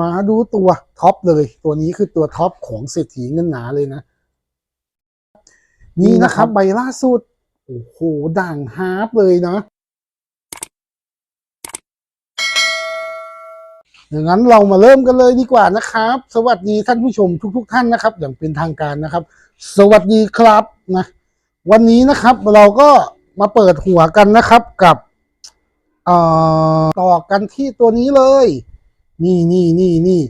มาดูตัวท็อปเลย ตัวนี้คือตัวท็อปของเศรษฐีเงินหนาเลยนะ นี่นะครับ ใบล่าสุด โอ้โห ด่างฮาร์ปเลยนะอย่างนั้นเรามาเริ่มกันเลยดีกว่านะครับ สวัสดีท่านผู้ชมทุกๆท่านนะครับ อย่างเป็นทางการนะครับ สวัสดีครับนะวันนี้นะครับเราก็มาเปิดหัวกันนะครับกับเอ่อต่อกันที่ตัวนี้เลย นี่นี่นี่นี่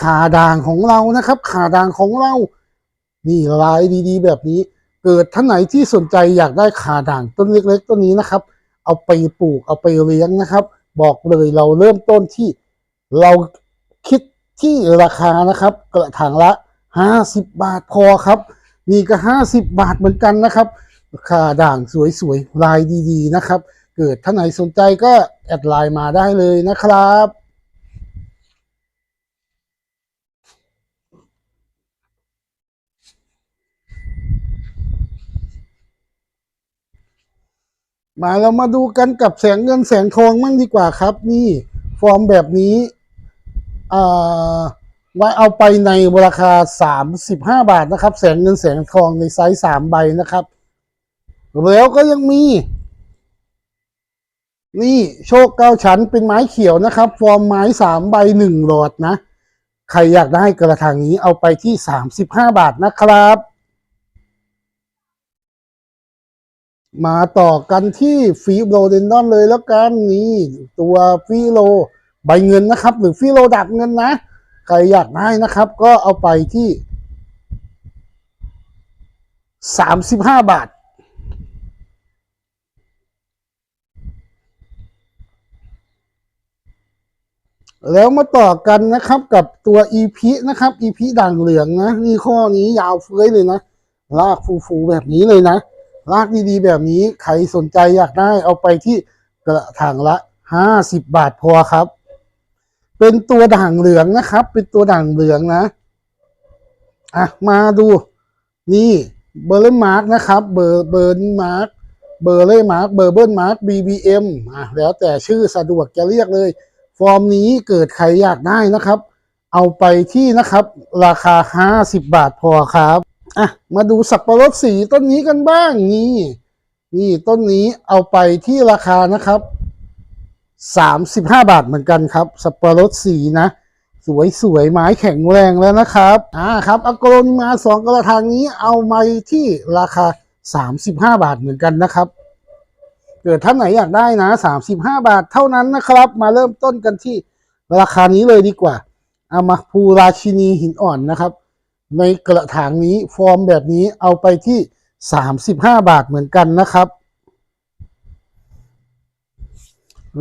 ขาด่างของเรานะครับ ขาด่างของเรา นี่ลายดีๆ แบบนี้ เกิดท่านไหนที่สนใจอยากได้ขาด่างต้นเล็ก ๆต้นนี้นะครับ เอาไปปลูกเอาไปเลี้ยงนะครับ บอกเลยเราเริ่มต้นที่เราคิดที่ราคานะครับ กระถางละห้าสิบบาทพอครับ นี่ก็ห้าสิบบาทเหมือนกันนะครับขาด่างสวยๆลายดีๆนะครับ เกิดท่านไหนสนใจก็แอดไลน์มาได้เลยนะครับ มาเรามาดูกันกับแสงเงินแสงทองมั่งดีกว่าครับ นี่ ฟอร์มแบบนี้อ่าไว้เอาไปในราคาสามสิบห้าบาทนะครับ แสงเงินแสงทองในไซส์สามใบนะครับ แล้วก็ยังมี นี่โชคเก้าชั้นเป็นไม้เขียวนะครับ ฟอร์มไม้สามใบหนึ่งหลอดนะ ใครอยากได้กระถางนี้เอาไปที่สามสิบห้าบาทนะครับ มาต่อกันที่ฟีโรเดนดอนเลยแล้วกันนี่ตัวฟีโรใบเงินนะครับ หรือฟีโรดับเงินนะ ใครอยากได้นะครับ ก็เอาไปที่สามสิบห้าบาท แล้วมาต่อกันนะครับกับตัวอีพีนะครับอีพีด่างเหลืองนะนี่ข้อนี้ยาวเฟ้ยเลยนะ ลากฟูๆแบบนี้เลยนะ รากดีๆแบบนี้ใครสนใจอยากได้เอาไปที่กระถางละห้าสิบบาทพอครับ เป็นตัวด่างเหลืองนะครับ เป็นตัวด่างเหลืองนะอะมาดู นี่เบอร์เลมาร์กนะครับ เบอร์เบอร์มาร์กเบอร์เลมาร์กเบอร์เบิลมาร์ก BBM อะแล้วแต่ชื่อสะดวกจะเรียกเลย ฟอร์มนี้เกิดใครอยากได้นะครับ เอาไปที่นะครับ ราคาห้าสิบบาทพอครับ อะมาดูสับปะรดสีต้นนี้กันบ้างนี่นี่ต้นนี้เอาไปที่ราคานะครับสามสิบห้าบาทเหมือนกันครับ สับปะรดสีนะ สวยสวยไม้แข็งแรงแล้วนะครับอ่าครับอโกรนิมาสองกระถางนี้เอามาที่ราคาสามสิบห้าบาทเหมือนกันนะครับ เกิดท่านไหนอยากได้นะสามสิบห้าบาทเท่านั้นนะครับ มาเริ่มต้นกันที่ราคานี้เลยดีกว่าเอามาภูราชินีหินอ่อนนะครับ ในกระถางนี้ฟอร์มแบบนี้เอาไปที่สามสิบห้าบาทเหมือนกันนะครับ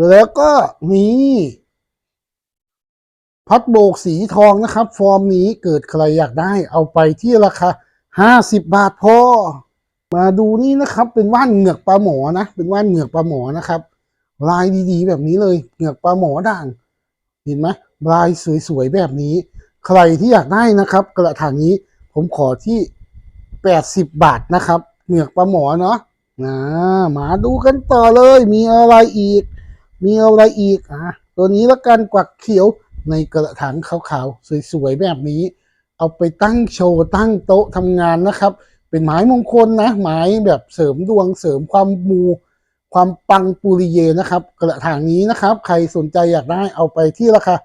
แล้วก็มีพัดโบกสีทองนะครับ ฟอร์มนี้เกิดใครอยากได้เอาไปที่ราคาห้าสิบบาทพอ มาดูนี่นะครับเป็นว่านเหงือกปลาหมอนะ เป็นว่านเหงือกปลาหมอนะครับ ลายดีๆ แบบนี้เลยเหงือกปลาหมอด่าง เห็นไหมลายสวยๆแบบนี้ ใครที่อยากได้นะครับ กระถางนี้ผมขอที่แปดสิบบาทนะครับเหงือกปลาหมอเนาะนะมาดูกันต่อเลย มีอะไรอีก มีอะไรอีกอะตัวนี้ละกันกวักเขียวในกระถางขาวๆสวยๆแบบนี้ เอาไปตั้งโชว์ตั้งโต๊ะทำงานนะครับ เป็นไม้มงคลนะไม้แบบเสริมดวงเสริมความมูความปังปุริเยนะครับ กระถางนี้นะครับ ใครสนใจอยากได้เอาไปที่ราคา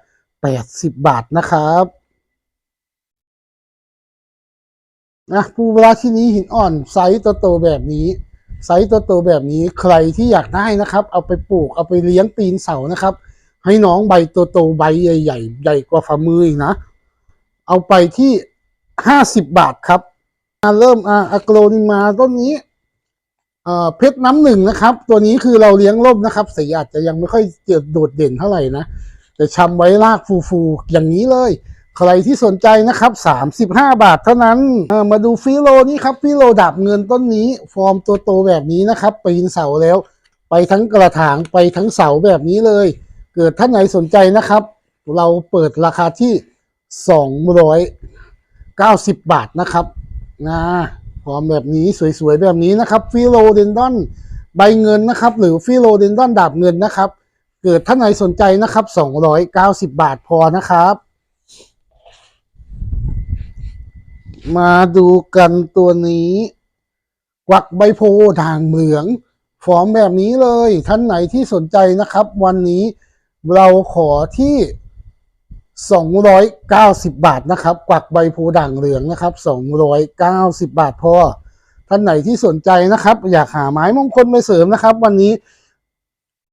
80 บาทนะครับ นะปูราชินีหินอ่อนไซส์โตๆแบบนี้ ไซส์โตๆแบบนี้ใครที่อยากได้นะครับ เอาไปปลูกเอาไปเลี้ยงตีนเสานะครับ ให้น้องใบโตๆใบใหญ่ๆใหญ่กว่าฝ่ามืออีกนะ เอาไปที่ห้าสิบบาทครับอ่าเริ่มอ่าอะโกรนิมาต้นนี้เอ่อเพชรน้ำหนึ่งนะครับ ตัวนี้คือเราเลี้ยงร่มนะครับสีอาจจะยังไม่ค่อยเจิดโดดเด่นเท่าไหร่นะแต่ชำไว้รากฟูๆอย่างนี้เลย ใครที่สนใจนะครับสามสิบห้าบาทเท่านั้น มาดูฟิโลนี่ครับ ฟิโลดับเงินต้นนี้ ฟอร์มตัวโตแบบนี้นะครับ ปีนเสาแล้ว ไปทั้งกระถางไปทั้งเสาแบบนี้เลย เกิดท่านไหนสนใจนะครับ เราเปิดราคาที่สองร้อยเก้าสิบบาทนะครับนะพร้อมแบบนี้สวยๆแบบนี้นะครับฟิโลเดนดอนใบเงินนะครับ หรือฟิโลเดนดอนดาบเงินนะครับ เกิดท่านไหนสนใจนะครับสองร้อยเก้าสิบบาทพอนะครับ มาดูกันตัวนี้ กวักใบโพด่างเหลือง ฟอร์มแบบนี้เลย ท่านไหนที่สนใจนะครับ วันนี้เราขอที่ 290 บาทนะครับ กวักใบโพด่างเหลืองนะครับ 290 บาทพอท่านไหนที่สนใจนะครับ อยากหาไม้มงคลไปเสริมนะครับ วันนี้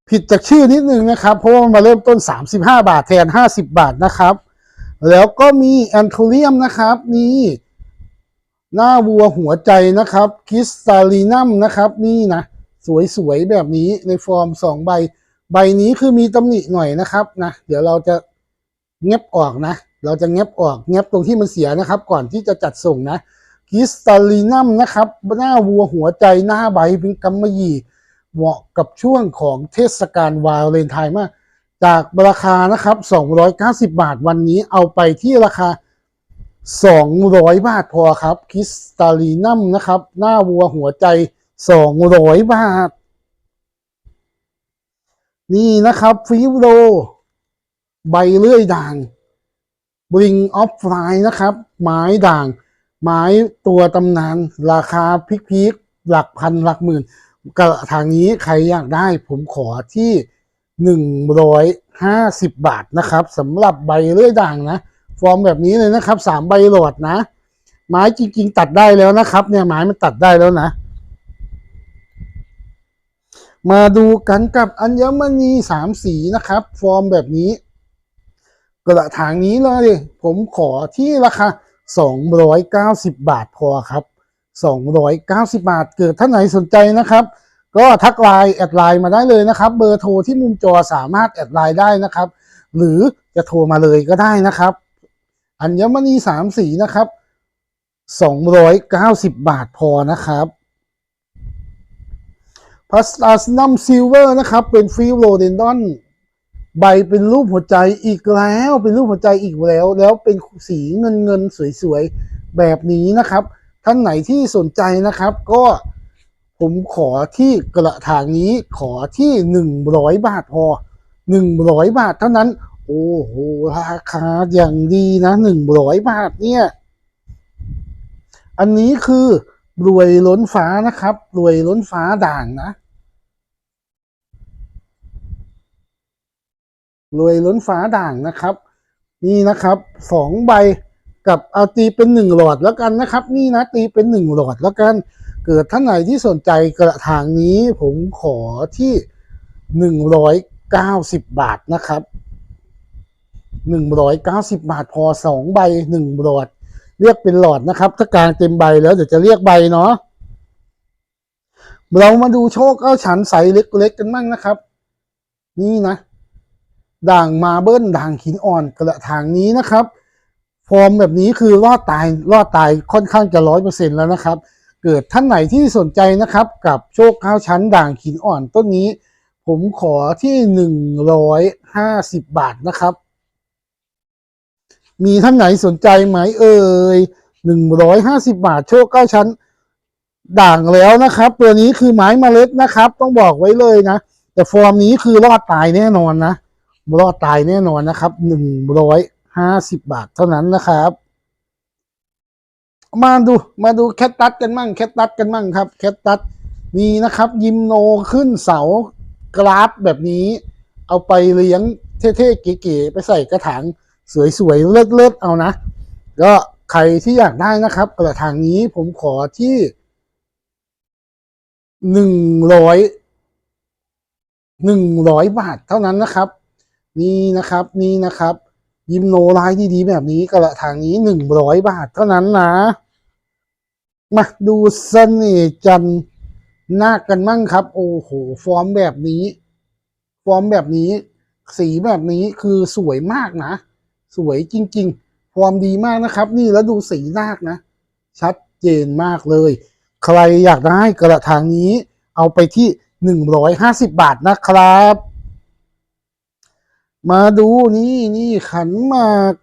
ผิดจากชื่อนิดนึงนะครับ เพราะว่ามันมาเริ่มต้น 35 บาทแทน 50 บาทนะครับ แล้วก็มีแอนโทเรียมนะครับนี่ หน้าวัวหัวใจนะครับคิสตาลีนัมนะครับนี่นะ สวยๆ แบบนี้ในฟอร์มสองใบ ใบนี้คือมีตำหนิหน่อยนะครับนะเดี๋ยวเราจะเงียบออกนะ เราจะเงียบออกเงียบตรงที่มันเสียนะครับ ก่อนที่จะจัดส่งนะคิสตาลีนัมนะครับ หน้าวัวหัวใจหน้าใบเป็นกำมะหยี่เหมาะกับช่วงของเทศกาลวาเลนไทน์มาก จากราคานะครับ 290 บาทวันนี้เอาไปที่ราคา 200 บาทพอครับคริสตาลีนัมนะครับ หน้าวัวหัวใจ 200 บาท นี่นะครับฟิวโรใบเลื่อยด่าง Bring of Fly นะครับ ไม้ด่าง ไม้ตัวตำนานราคาพิกๆหลักพันหลักหมื่นกระทางนี้ใครอยากได้ผมขอที่หนึ่งร้อยห้าสิบบาทนะครับสำหรับใบเลื่อยด่างนะ ฟอร์มแบบนี้เลยนะครับสามใบโหลดนะ ไม้จริง ๆ ตัดได้แล้วนะครับ เนี่ยไม้มันตัดได้แล้วนะ มาดูกันกับอัญมณีสามสีนะครับ ฟอร์มแบบนี้ กระถางนี้เลย ผมขอที่ราคา290 บาทพอครับ 290 บาท เกิดท่านไหนสนใจนะครับ ก็ทักไลน์แอดไลน์มาได้เลยนะครับ เบอร์โทรที่มุมจอสามารถแอดไลน์ได้นะครับ หรือจะโทรมาเลยก็ได้นะครับ อัญมณีสามสีนะครับ290บบาทพอนะครับพาสตาสนัมซิลเวอร์นะครับ เป็นฟิลโรเดนดอนใบเป็นรูปหัวใจอีกแล้วเป็นรูปหัวใจอีกแล้ว แล้วเป็นสีเงินเงินสวยๆ แบบนี้นะครับ ท่านไหนที่สนใจนะครับ ก็ผมขอที่กระถางนี้ขอที่หนึ่งร้อยบาทพอหนึ่งร้อยบาทเท่านั้น โอ้โหราคาอย่างดีนะหนึ่งร้อยบาทเนี่ย อันนี้คือรวยล้นฟ้านะครับ รวยล้นฟ้าด่างนะ รวยล้นฟ้าด่างนะครับ นี่นะครับสองใบกับเอาตีเป็นหนึ่งหลอดแล้วกันนะครับ นี่นะตีเป็นหนึ่งหลอดแล้วกัน เกิดท่านไหนที่สนใจกระถางนี้ผมขอที่หนึ่งร้อยเก้าสิบบาทนะครับ หนึ่งร้อยเก้าสิบบาทพอสองใบหนึ่งหลอด เรียกเป็นหลอดนะครับ ถ้ากลางเต็มใบแล้วเดี๋ยวจะเรียกใบเนาะเรามาดูโชคเก้าฉันใสเล็กๆกันบ้างนะครับ นี่นะ ด่างมาเบิ้ลด่างหินอ่อนกระถางนี้นะครับ ฟอร์มแบบนี้คือรอดตายรอดตายค่อนข้างจะร้อยเปอร์เซ็นแล้วนะครับ เกิดท่านไหนที่สนใจนะครับ กับโชคเข้าชั้นด่างหินอ่อนต้นนี้ ผมขอที่หนึ่งร้อยห้าสิบบาทนะครับ มีท่านไหนสนใจไหมเอ่ยหนึ่งร้อยห้าสิบาทโชคเก้าชั้น ด่างแล้วนะครับ ตัวนี้คือไม้เมล็ดนะครับ ต้องบอกไว้เลยนะ แต่ฟอร์มนี้คือรอดตายแน่นอนนะรอดตายแน่นอนนะครับหนึ่งร้อยห้าสิบบาทเท่านั้นนะครับ มาดูมาดูแคตตัสกันมั่งแคตตัสกันมั่งครับแคตตัสนี่นะครับ ยิมโนขึ้นเสากราฟแบบนี้ เอาไปเลี้ยงเท่ๆเก๋ๆไปใส่กระถาง สวยๆ เลิศๆเอานะ ก็ใครที่อยากได้นะครับ กระถางนี้ผมขอที่หนึ่งร้อยหนึ่งร้อยบาทเท่านั้นนะครับ นี่นะครับนี่นะครับ ยิมโนไลน์ดีๆแบบนี้กระถางนี้หนึ่งร้อยบาทเท่านั้นนะมาดูเสน่ห์จันนาคกันมั่งครับ โอ้โห ฟอร์มแบบนี้ ฟอร์มแบบนี้ สีแบบนี้คือสวยมากนะ สวยจริง ๆ ฟอร์มดีมากนะครับ นี่แล้วดูสีนาคนะ ชัดเจนมากเลย ใครอยากได้กระถางนี้ เอาไปที่หนึ่งร้อยห้าสิบบาทนะครับ มาดูนี่นี่ขันมาก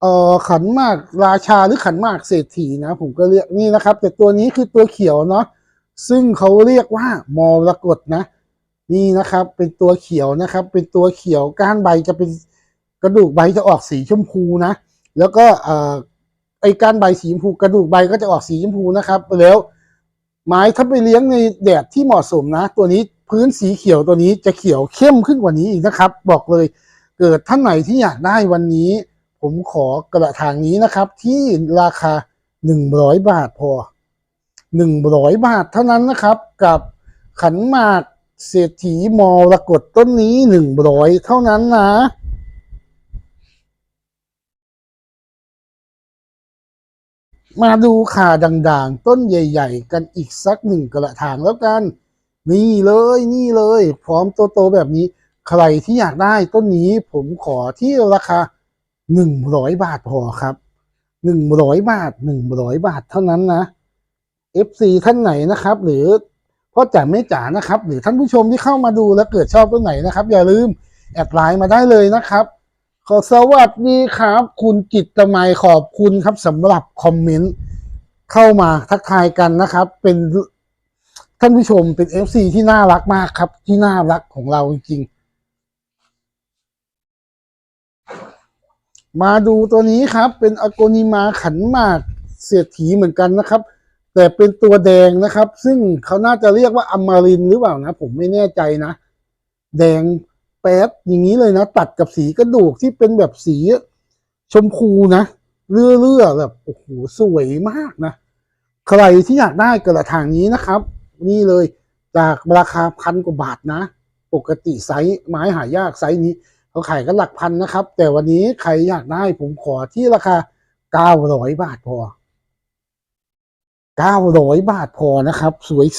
เอ่อขันมากราชาหรือขันมากเศรษฐีนะ ผมก็เรียกนี่นะครับ แต่ตัวนี้คือตัวเขียวเนาะซึ่งเขาเรียกว่ามรกตนะ นี่นะครับ เป็นตัวเขียวนะครับ เป็นตัวเขียวก้านใบจะเป็น กระดูกใบจะออกสีชมพูนะ แล้วก็เอ่อไอการใบสีชมพูกระดูกใบก็จะออกสีชมพูนะครับ แล้วไม้ถ้าไปเลี้ยงในแดดที่เหมาะสมนะ ตัวนี้พื้นสีเขียวตัวนี้จะเขียวเข้มขึ้นกว่านี้อีกนะครับ บอกเลยเกิดท่านไหนที่อยากได้วันนี้ ผมขอกระถางนี้นะครับ ที่ราคาหนึ่งร้อยบาทพอหนึ่งร้อยบาทเท่านั้นนะครับ กับขันหมากเศรษฐีมรกตต้นนี้หนึ่งร้อยเท่านั้นนะ มาดูข่าด่างๆ ต้นใหญ่ๆ กันอีกสักหนึ่งกระถางแล้วกัน นี่เลยนี่เลย พร้อมโตๆแบบนี้ ใครที่อยากได้ต้นนี้ผมขอที่ราคาหนึ่งร้อยบาทพอครับหนึ่งร้อยบาทหนึ่งร้อยบาทเท่านั้นนะ FC ท่านไหนนะครับ หรือพ่อจ๋าแม่จ๋านะครับ หรือท่านผู้ชมที่เข้ามาดูแล้วเกิดชอบต้นไหนนะครับ อย่าลืมแอดไลน์มาได้เลยนะครับ ขอสวัสดีครับ คุณจิตตมัยขอบคุณครับสำหรับคอมเมนต์เข้ามาทักทายกันนะครับ เป็นท่านผู้ชมเป็น FC ที่น่ารักมากครับ ที่น่ารักของเราจริงๆมาดูตัวนี้ครับ เป็นอโกนิมาขันหมากเศรษฐีเหมือนกันนะครับ แต่เป็นตัวแดงนะครับ ซึ่งเขาน่าจะเรียกว่าอมารินหรือเปล่านะ ผมไม่แน่ใจนะ แดง แป๊ดอย่างนี้เลยนะ ตัดกับสีกระดูกที่เป็นแบบสีชมพูนะเลื่อๆแบบโอ้โหสวยมากนะ ใครที่อยากได้กระถางนี้นะครับ นี่เลยจากราคาพันกว่าบาทนะ ปกติไซส์ไม้หายากไซส์นี้เขาขายกันหลักพันนะครับ แต่วันนี้ใครอยากได้ผมขอที่ราคาเก้าร้อยบาทพอเก้าร้อยบาทพอนะครับ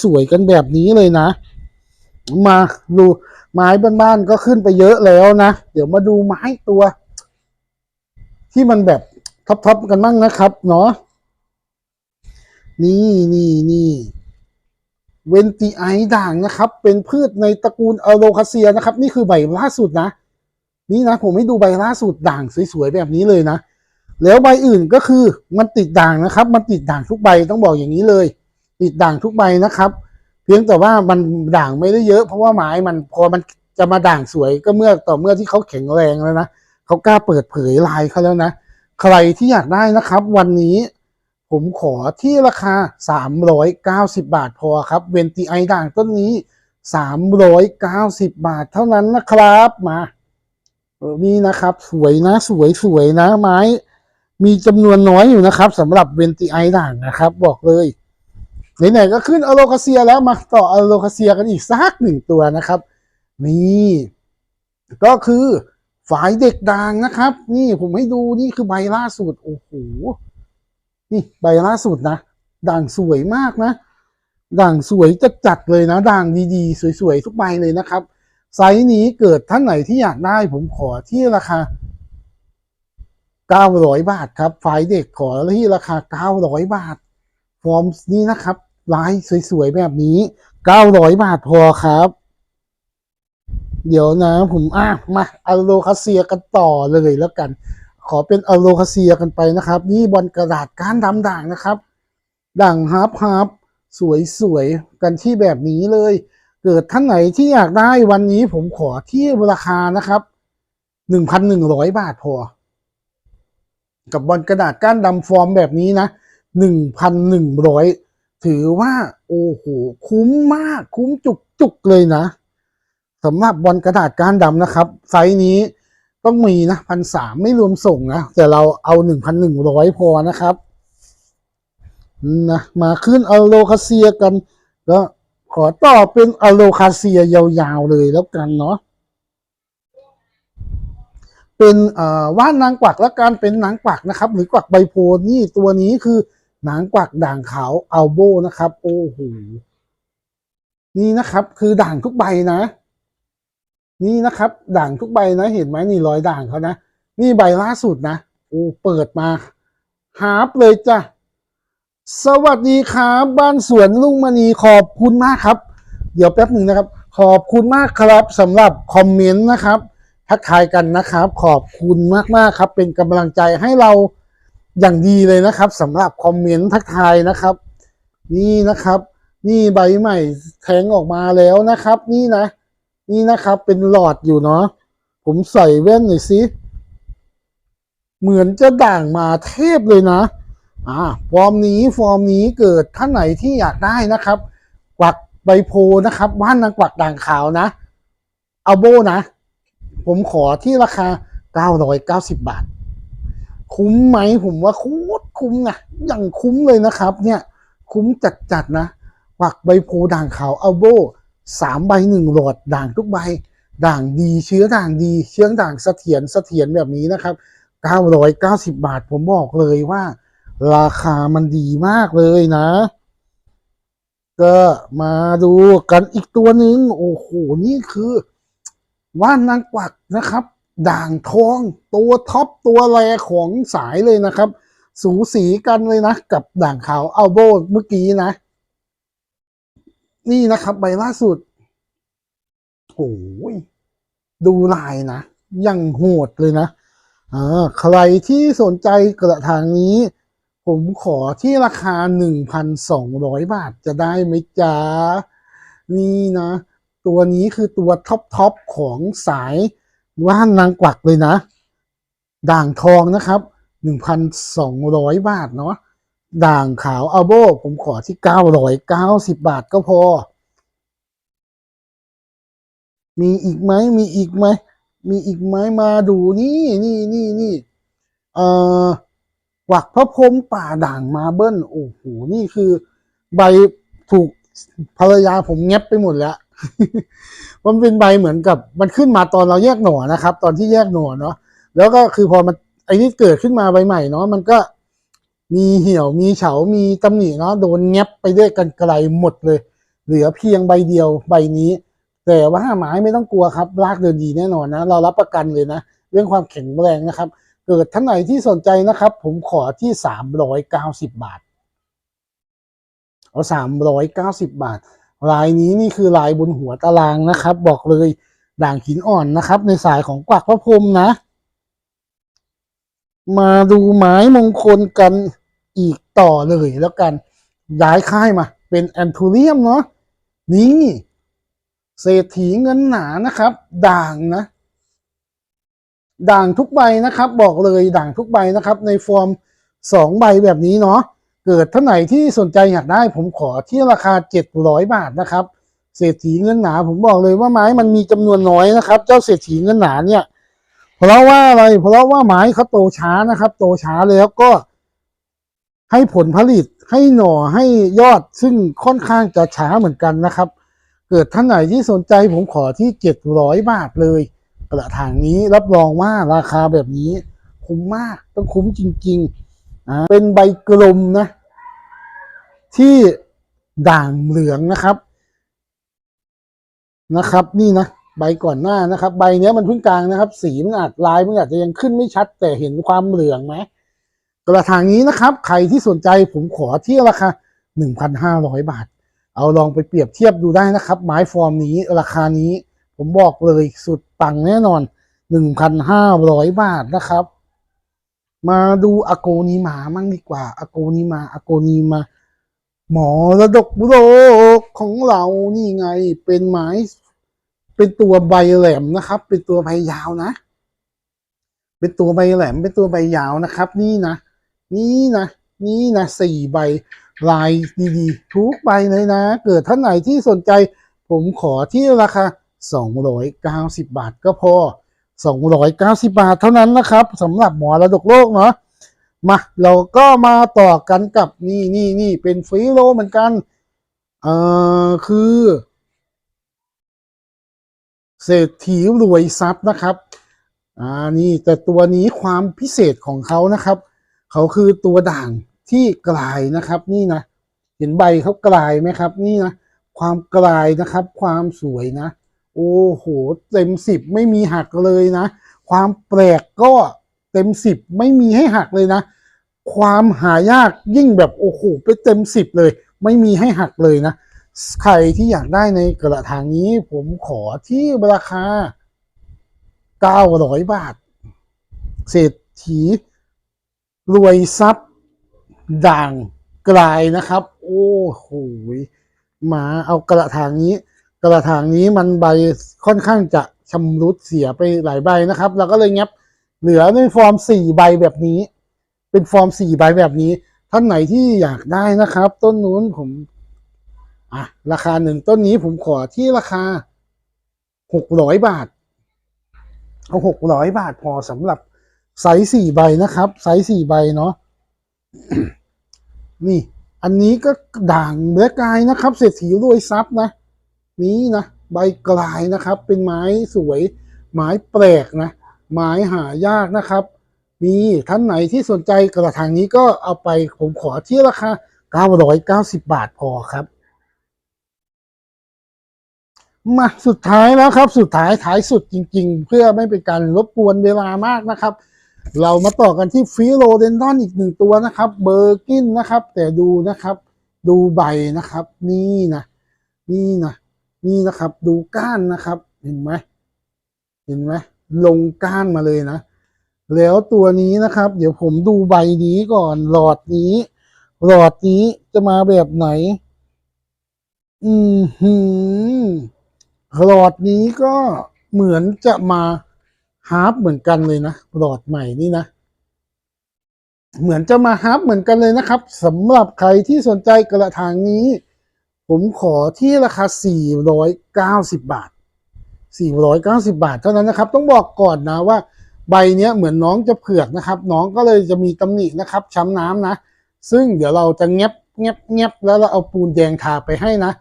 สวยๆกันแบบนี้เลยนะ มาดู ไม้บ้านๆก็ขึ้นไปเยอะแล้วนะ เดี๋ยวมาดูไม้ตัว ที่มันแบบท็อปๆกันบ้างนะครับ เนาะนี่นี่นี่เวนติไอด่างนะครับ เป็นพืชในตระกูลอะโลคาเซียนะครับ นี่คือใบล่าสุดนะ นี่นะ ผมให้ดูใบล่าสุดด่างสวยๆแบบนี้เลยนะ แล้วใบอื่นก็คือมันติดด่างนะครับ มันติดด่างทุกใบต้องบอกอย่างนี้เลย ติดด่างทุกใบนะครับ เพียงแต่ว่ามันด่างไม่ได้เยอะ เพราะว่าไม้มันพอมันจะมาด่างสวยก็เมื่อต่อเมื่อที่เขาแข็งแรงแล้วนะเขากล้าเปิดเผยลายเขาแล้วนะ ใครที่อยากได้นะครับ วันนี้ผมขอที่ราคา 390 บาทพอครับ เวนตีไอด่างต้นนี้ 390 บาทเท่านั้นนะครับมานี่นะครับ สวยนะสวยสวยนะไม้ มีจำนวนน้อยอยู่นะครับสำหรับเวนตีไอด่างนะครับ บอกเลย ไหนๆก็ขึ้นอโลคาเซียแล้วมาต่ออโลคาเซียกันอีกสักหนึ่งตัวนะครับ นี่ก็คือฝายเด็กด่างนะครับ นี่ผมให้ดูนี่คือใบล่าสุดโอ้โหนี่ใบล่าสุดนะด่างสวยมากนะ ด่างสวยจัดๆเลยนะ ด่างดีๆ สวยๆ ทุกใบเลยนะครับ ไซส์นี้เกิดท่านไหนที่อยากได้ผมขอที่ราคา900 บาทครับฝายเด็กขอที่ราคา 900 บาท ฟอร์มนี้นะครับลายสวยๆ แบบนี้900บาทพอครับ เดี๋ยวนะ ผมอะมาอโลคาเซียกันต่อเลยแล้วกัน ขอเป็นอโลคาเซียกันไปนะครับ นี่บอลกระดาษก้านดำด่างนะครับ ด่างฮาร์ปฮาร์ปสวยๆ กันที่แบบนี้เลย เกิดท่านไหนที่อยากได้วันนี้ผมขอที่ราคานะครับ1,100บาทพอ กับบอลกระดาษก้านดำฟอร์มแบบนี้นะ 1,100 ถือว่า โอ้โห คุ้มมากคุ้มจุกๆเลยนะสำหรับบอลกระดาษก้านดำนะครับ ไซส์นี้ต้องมีนะพันสามไม่รวมส่งนะ แต่เราเอาหนึ่งพันหนึ่งร้อยพอนะครับนะมาขึ้นอโลคาเซียกัน ก็ขอต่อเป็นอโลคาเซียยาวๆเลยแล้วกันเนาะเป็นเอ่อว่านนางกวักแล้วกันเป็นนางกวักนะครับ หรือกวักใบโพนี่ตัวนี้คือ หนางกวักด่างขาวอัลโบนะครับ โอ้โหนี่นะครับ คือด่างทุกใบนะ นี่นะครับ ด่างทุกใบนะ เห็นไหมนี่รอยด่างเขานะนี่ใบล่าสุดนะโอ้เปิดมาฮาร์ปเลยจ้ะสวัสดีครับบ้านสวนลุงมณีขอบคุณมากครับ เดี๋ยวแป๊บหนึ่งนะครับ ขอบคุณมากครับสำหรับคอมเมนต์นะครับทักทายกันนะครับ ขอบคุณมากๆครับ เป็นกำลังใจให้เรา อย่างดีเลยนะครับสำหรับคอมเมนต์ทักทายนะครับ นี่นะครับ นี่ใบใหม่แทงออกมาแล้วนะครับ นี่นะ นี่นะครับเป็นหลอดอยู่เนาะผมใส่แว่นหน่อยสิเหมือนจะด่างมาเทพเลยนะ อ่า ฟอร์มนี้ฟอร์มนี้เกิดท่านไหนที่อยากได้นะครับ กวักใบโพนะครับว่านนางกวักด่างขาวนะ เอาโบนะ ผมขอที่ราคา 990 บาท คุ้มไหมผมว่าโคตรคุ้มนะอย่างคุ้มเลยนะครับ เนี่ยคุ้มจัดๆนะกวักใบโพด่างขาวเอาโบสามใบหนึ่งหลอดด่างทุกใบ ด่างดีเชื้อด่างดี เชื้อด่างเสถียรเสถียรแบบนี้นะครับ990 บาทผมบอกเลยว่า ราคามันดีมากเลยนะ ก็มาดูกันอีกตัวหนึ่งโอ้โห นี่คือ ว่านนางกวักนะครับ ด่างทองตัวท็อปตัวแรของสายเลยนะครับ สูสีกันเลยนะ กับด่างขาวอัลโบเมื่อกี้นะ นี่นะครับใบล่าสุดโอ้ยดูลายนะยังโหดเลยนะอ่าใครที่สนใจกระถางนี้ ผมขอที่ราคา 1,200 บาทจะได้ไหมจ๊ะ นี่นะ ตัวนี้คือตัวท็อปท็อปของสาย ว่านนางกวักเลยนะ ด่างทองนะครับ 1,200 บาทเนาะด่างขาวอัลโบผมขอที่ 990 บาทก็พอ มีอีกไหมมีอีกไหมมีอีกไหมมาดูนี่นี่นี่นี่เอ่อกวักพระพรมป่าด่างมาเบิ้ลโอ้โหนี่คือ ใบถูกภรรยาผมแงบไปหมดแล้ว มันเป็นใบเหมือนกับมันขึ้นมาตอนเราแยกหน่อนะครับ ตอนที่แยกหน่อเนาะแล้วก็คือพอมันไอ้นี่เกิดขึ้นมาใบใหม่เนาะมันก็มีเหี่ยวมีเฉา มีตำหนิเนาะโดนแงบไปด้วยกันไกลหมดเลย เหลือเพียงใบเดียวใบนี้ แต่ว่าไม้ไม่ต้องกลัวครับรากเดินดีแน่นอนนะ เรารับประกันเลยนะ เรื่องความแข็งแรงนะครับ เกิดท่านไหนที่สนใจนะครับ ผมขอที่สามร้อยเก้าสิบบาท เอาสามร้อยเก้าสิบบาท ลายนี้นี่คือลายบนหัวตารางนะครับ บอกเลยด่างหินอ่อนนะครับ ในสายของกวักพระพรมนะ มาดูไม้มงคลกันอีกต่อเลยแล้วกันย้ายค่ายมา เป็นแอนทูเรียมเนาะนี่เศรษฐีเงินหนานะครับ ด่างนะ ด่างทุกใบนะครับ บอกเลยด่างทุกใบนะครับ ในฟอร์มสองใบแบบนี้เนาะ เกิดท่านไหนที่สนใจอยากได้ผมขอที่ราคาเจ็ดร้อยบาทนะครับเศรษฐีเงินหนา ผมบอกเลยว่าไม้มันมีจำนวนน้อยนะครับ เจ้าเศรษฐีเงินหนาเนี่ย เพราะว่าอะไรเพราะว่าไม้เขาโตช้านะครับ โตช้าแล้วก็ ให้ผลผลิตให้หน่อให้ยอดซึ่งค่อนข้างจะช้าเหมือนกันนะครับ เกิดท่านไหนที่สนใจผมขอที่เจ็ดร้อยบาทเลย กระถางนี้รับรองว่าราคาแบบนี้คุ้มมากต้องคุ้มจริง ๆ เป็นใบกลมนะ ที่ด่างเหลืองนะครับ นะครับ นี่นะใบก่อนหน้านะครับ ใบเนี้ยมันพิ่งกลางนะครับ สีมันอาจลายมันอาจจะยังขึ้นไม่ชัด แต่เห็นความเหลืองไหมกระถางนี้นะครับ ใครที่สนใจผมขอที่ราคาหนึ่งพันห้าร้อยบาท เอาลองไปเปรียบเทียบดูได้นะครับ ไม้ฟอร์มนี้ราคานี้ ผมบอกเลยสุดปังแน่นอนหนึ่งพันห้าร้อยบาทนะครับ มาดูอโกนีมามั่งดีกว่าอโกนีมาอโกนีมา หมอระดกบุโลกของเรานี่ไง เป็นไม้ เป็นตัวใบแหลมนะครับ เป็นตัวใบยาวนะ เป็นตัวใบแหลม เป็นตัวใบยาวนะครับ นี่นะ นี่นะ นี่นะสี่ใบลายดีๆ ทุกใบเลยนะ เกิดท่านไหนที่สนใจ ผมขอที่ราคา 290 บาทก็พอ 290 บาทเท่านั้นนะครับสำหรับหมอระดกโลกเนาะมาเราก็มาต่อกันกับนี่นี่นี่เป็นฟรีโลเหมือนกันเอ่อคือ เศรษฐีรวยทรัพย์นะครับอ่านี่แต่ตัวนี้ความพิเศษของเขานะครับ เขาคือตัวด่างที่กลายนะครับ นี่นะเห็นใบเขากลายไหมครับ นี่นะความกลายนะครับ ความสวยนะ โอ้โห เต็มสิบไม่มีหักเลยนะ ความแปลกก็เต็มสิบไม่มีให้หักเลยนะ ความหายากยิ่งแบบโอ้โหไปเต็มสิบเลย ไม่มีให้หักเลยนะ ใครที่อยากได้ในกระถางนี้ผมขอที่ราคา900บาท เศรษฐีรวยทรัพย์ด่างกลายนะครับ โอ้โหมาเอากระถางนี้ กระถางนี้มันใบค่อนข้างจะชำรุดเสียไปหลายใบนะครับ เราก็เลยงับเหลือในฟอร์มสี่ใบแบบนี้ เป็นฟอร์มสี่ใบแบบนี้ ท่านไหนที่อยากได้นะครับ ต้นนู้นผมอะราคาหนึ่งต้นนี้ผมขอที่ราคาหกร้อยบาท เอาหกร้อยบาทพอสำหรับไซส์สี่ใบนะครับ ไซส์สี่ใบเนาะนี่ อันนี้ก็ด่างเนื้อกายนะครับ เศรษฐีรวยทรัพย์นะ นี้นะใบกลายนะครับ เป็นไม้สวย ไม้แปลกนะไม้หายากนะครับ มีท่านไหนที่สนใจกระถางนี้ก็เอาไปผมขอที่ราคา 990 บาทพอครับมาสุดท้ายแล้วครับ สุดท้ายท้ายสุดจริง ๆ เพื่อไม่เป็นการรบกวนเวลามากนะครับ เรามาต่อกันที่ฟิโลเดนดอนอีกหนึ่งตัวนะครับ เบอร์กินนะครับ แต่ดูนะครับ ดูใบนะครับ นี่นะนี่นะ นี่นะครับ ดูก้านนะครับ เห็นไหมเห็นไหมลงก้านมาเลยนะ แล้วตัวนี้นะครับ เดี๋ยวผมดูใบนี้ก่อนหลอดนี้ หลอดนี้จะมาแบบไหน อืมหืมหลอดนี้ก็เหมือนจะมาฮาร์ปเหมือนกันเลยนะหลอดใหม่นี่นะเหมือนจะมาฮาร์ปเหมือนกันเลยนะครับสำหรับใครที่สนใจกระถางนี้ ผมขอที่ราคา 490 บาท 490 บาท เท่านั้นนะครับ ต้องบอกก่อนนะว่าใบเนี้ยเหมือนน้องจะเผือกนะครับ น้องก็เลยจะมีตำหนินะครับช้ำน้ำนะ ซึ่งเดี๋ยวเราจะเงียบเงียบเงียบแล้วเราเอาปูนแดงทาไปให้นะ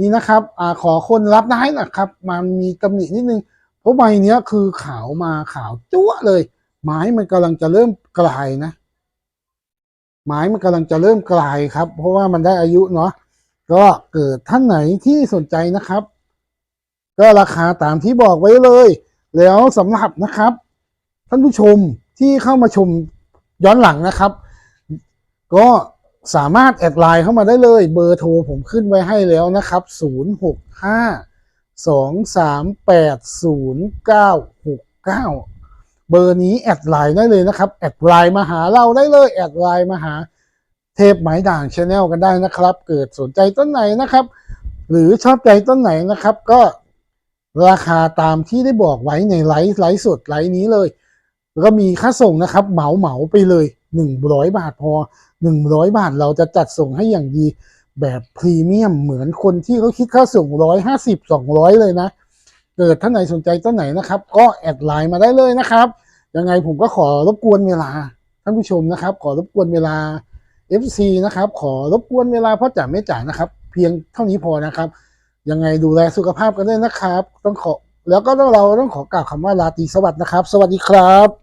นี่นะครับอขอคนรับได้นะครับ มันมีตำหนินิดนึง เพราะใบเนี้ยคือขาวมาขาวจั๊วเลย ไม้มันกำลังจะเริ่มกลายนะ ไม้มันกำลังจะเริ่มกลายครับ เพราะว่ามันได้อายุเนาะ ก็เกิดท่านไหนที่สนใจนะครับ ก็ราคาตามที่บอกไว้เลย แล้วสำหรับนะครับ ท่านผู้ชมที่เข้ามาชมย้อนหลังนะครับ ก็สามารถแอดไลน์เข้ามาได้เลยเบอร์โทรผมขึ้นไว้ให้แล้วนะครับ 0 6 5 2 3 8 0 9 6 9 เบอร์นี้แอดไลน์ได้เลยนะครับ แอดไลน์มาหาเราได้เลย แอดไลน์มาหา เทพไม้ด่างชาแนลกันได้นะครับ เกิดสนใจต้นไหนนะครับ หรือชอบใจต้นไหนนะครับ ก็ราคาตามที่ได้บอกไว้ในไลฟ์ไลฟ์สดไลฟ์นี้เลย แล้วก็มีค่าส่งนะครับ เหมาเหมาไปเลยหนึ่งร้อยบาทพอหนึ่งร้อยบาทเราจะจัดส่งให้อย่างดีแบบพรีเมียมเหมือนคนที่เขาคิดค่าส่งร้อยห้าสิบสองร้อยเลยนะ เกิดท่านไหนสนใจต้นไหนนะครับ ก็แอดไลน์มาได้เลยนะครับ ยังไงผมก็ขอรบกวนเวลา ท่านผู้ชมนะครับ ขอรบกวนเวลา FC นะครับ ขอรบกวนเวลาพ่อจ๋าไม่จ๋านะครับ เพียงเท่านี้พอนะครับ ยังไงดูแลสุขภาพกันด้วยนะครับ ต้องขอแล้วก็เราต้องขอกล่าวคำว่าลาตีสวัสดีนะครับ สวัสดีครับ